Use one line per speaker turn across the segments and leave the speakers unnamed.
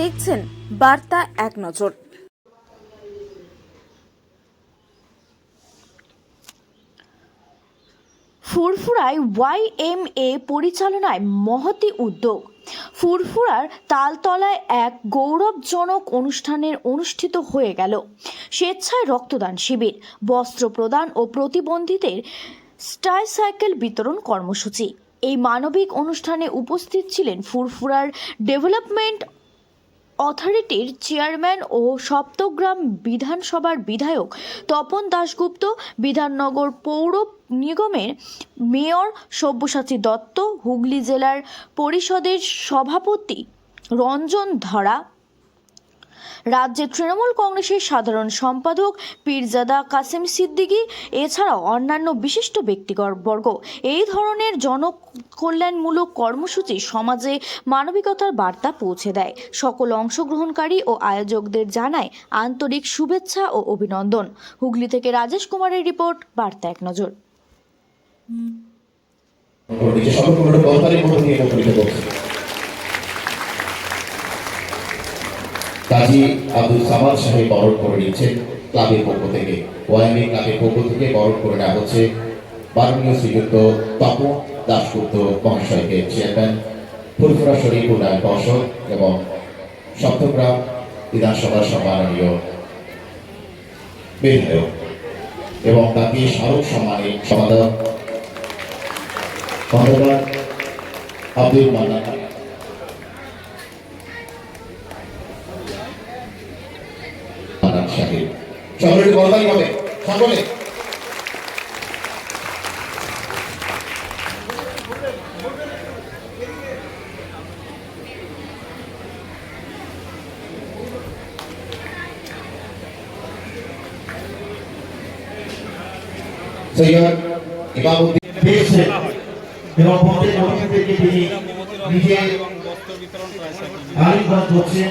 দেখছেন বার্তা এক নজর। ফুরফুরায় ওয়াই এম এ পরিচালনায় মহতি উদ্যোগ। ফুরফুরার তালতলায় এক গৌরবজনক অনুষ্ঠানের অনুষ্ঠিত হয়ে গেল। স্বেচ্ছায় রক্তদান শিবির, বস্ত্র প্রদান ও প্রতিবন্ধীদের স্টাইসাইকেল বিতরণ কর্মসূচি। এই মানবিক অনুষ্ঠানে উপস্থিত ছিলেন ফুরফুরার ডেভেলপমেন্ট অথরিটির চেয়ারম্যান ও সপ্তগ্রাম বিধানসভার বিধায়ক তপন দাশগুপ্ত, বিধাননগর পৌর নিগমের মেয়র সব্যসাচী দত্ত, হুগলি জেলার পরিষদের সভাপতি রঞ্জন ধরা রাজ্যের তৃণমূল কংগ্রেসের সাধারণ সম্পাদক পীরজাদা কাসেম সিদ্দিকী, এছাড়াও অন্যান্য বিশিষ্ট ব্যক্তিবর্গ। এই ধরনের জনকল্যাণমূলক কর্মসূচি সমাজে মানবিকতার বার্তা পৌঁছে দেয়। সকল অংশগ্রহণকারী ও আয়োজকদের জানায় আন্তরিক শুভেচ্ছা ও অভিনন্দন। হুগলি থেকে রাজেশ কুমারের রিপোর্ট, বার্তা এক নজর
নিজের সম্পূর্ণ বহতারের মধ্য দিয়ে মুখরিত করছে কাজী আব্দুল সামাদ সাহেব বরণ করে নিচ্ছেন ক্লাবের পক্ষ থেকে। ওয়াইমি ক্লাবের পক্ষ থেকে বরণ করে নেওয়া হচ্ছে। মাননীয় শ্রীযুক্ত তপন দাশগুপ্ত মহাশয়কে চেয়ারম্যান ফুরফুরা শরীফ উন্নয়ন পর্ষদ এবং সপ্তগ্রাম বিধানসভার সম্মাননীয় বিধায়ক এবং তাকে স্মারক সম্মানে সমাধান আব্দুল মান্নান সাহেব সকলে বলতাই হবে সকলে। সৈয়দ ইমামউদ্দিন
পেয়েছেন এবং প্রত্যেক মহিলাদেরকে তিনি নিজে আলিঙ্গন করছেন।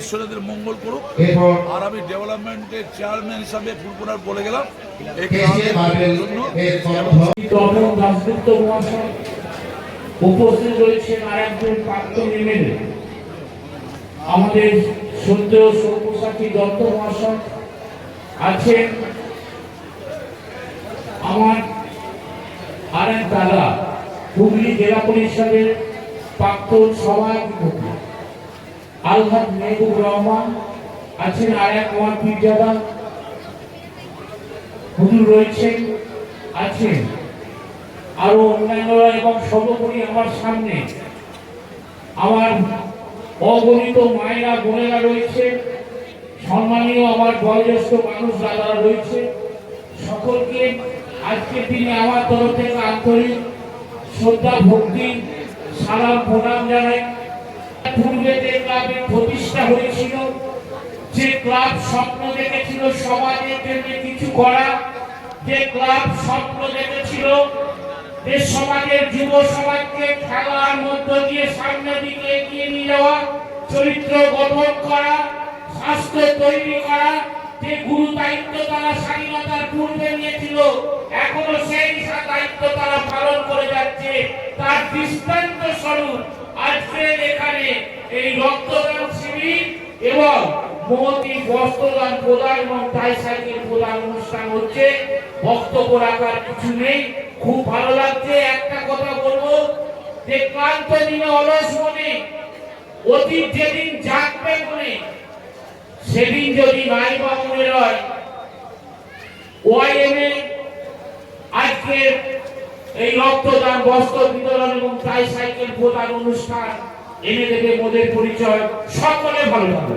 ঈশ্বরদের মঙ্গল করুক। আর আমি ডেভেলপমেন্টের চেয়ারম্যান হিসাবে ফুলপুরার বলে গেলাম।
উপস্থিত রয়েছেন আর একজন প্রাক্তন এমএলএ। আমাদের সব্যসাচী দত্ত মহাশয় আছেন। আমার আর এক দাদা হুগলি জেলা পরিষদের প্রাক্তন সভাপতি। আলহাদ মেহবুব রহমান আছেন আর এক আমার পীরজাদা। হুজুর রয়েছেন আছেন। আরও অন্যান্যরা এবং সর্বোপরি আমার সামনে আমার অগণিত মায়েরা, বোনেরা রয়েছে, সম্মানীয় আমার বয়োজ্যেষ্ঠ মানুষ দাদারা রয়েছে, সকলকে আজকের দিনে আমার তরফ থেকে আন্তরিক শ্রদ্ধা, ভক্তি, সালাম, প্রণাম জানাই। পূর্বে ক্লাবের প্রতিষ্ঠা হয়েছিল, যে ক্লাব স্বপ্ন দেখেছিল, সমাজের জন্য কিছু করা, যে ক্লাব স্বপ্ন দেখেছিল, যে সমাজের যুব সমাজকে খেলার মধ্য দিয়ে সামনের দিকে এগিয়ে নিয়ে যাওয়া, চরিত্র গঠন করা, স্বাস্থ্য তৈরি করা যে গুরু দায়িত্ব তারা স্বাধীনতার পূর্বে নিয়েছিল। এখনও সেই দায়িত্ব তারা পালন করে যাচ্ছে। তার দৃষ্টান্ত স্বরূপ আজকে এখানে এই রক্তদান শিবির এবং মহতি বস্ত্রদান প্রদান এবং টাই সাইকেল প্রদান অনুষ্ঠান হচ্ছে। বক্তব্য রাখার কিছু নেই। খুব ভালো লাগছে। একটা কথা বলব, যে ক্লান্ত দিনে অলস মনে অতীত যেদিন জাগবে মনে সেদিন যদি ভাই বা মনে রয় ওয়াইএমএ আজকে এই রক্তদান, বস্ত্র বিতরণ এবং তাই সাইকেল প্রদান অনুষ্ঠান, এনে দেবে মোদের পরিচয়, সকলে ভালো থাকবে।